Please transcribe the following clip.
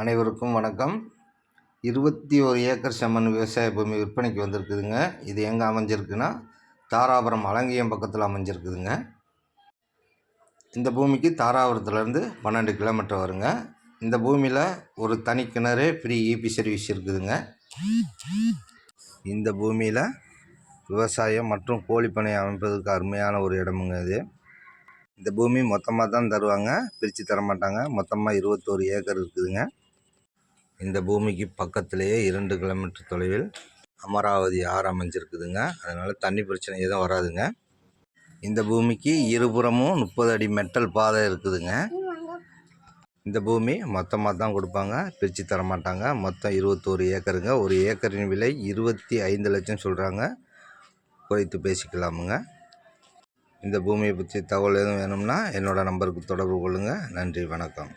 அனைவருக்கும் வணக்கம். இருபத்தி ஒரு ஏக்கர் செம்மண் விவசாய பூமி விற்பனைக்கு வந்திருக்குதுங்க. இது எங்கே அமைஞ்சிருக்குன்னா தாராபுரம் அலங்கியம் பக்கத்தில் அமைஞ்சிருக்குதுங்க. இந்த பூமிக்கு தாராபுரத்துலேருந்து பன்னெண்டு கிலோமீட்டர் வருங்க. இந்த பூமியில் ஒரு தனி கிணறு ஃப்ரீ இபி சர்வீஸ் இருக்குதுங்க. இந்த பூமியில் விவசாயம் மற்றும் கோழிப்பனை அமைப்பதற்கு அருமையான ஒரு இடமுங்க இது. இந்த பூமி மொத்தமாக தான் தருவாங்க. பிரித்து தர மாட்டாங்க மொத்தமாக இருபத்தோரு ஏக்கர் இருக்குதுங்க. இந்த பூமிக்கு பக்கத்திலேயே இரண்டு கிலோமீட்டர் தொலைவில் அமராவதி ஆறு அமைஞ்சிருக்குதுங்க. அதனால் தண்ணி பிரச்சனை எதுவும் வராதுங்க. இந்த பூமிக்கு இருபுறமும் முப்பது அடி மெட்டல் பாதை இருக்குதுங்க. இந்த பூமி மொத்தமாக தான் கொடுப்பாங்க. பிரித்து தர மாட்டாங்க. மொத்தம் இருபத்தோரு ஏக்கருங்க. ஒரு ஏக்கரின் விலை இருபத்தி ஐந்து லட்சம் சொல்கிறாங்க குறைத்து பேசிக்கலாமுங்க. இந்த பூமியை பற்றி தகவல் எதுவும் வேணும்னா என்னோடய நம்பருக்கு தொடர்பு கொள்ளுங்கள் நன்றி வணக்கம்.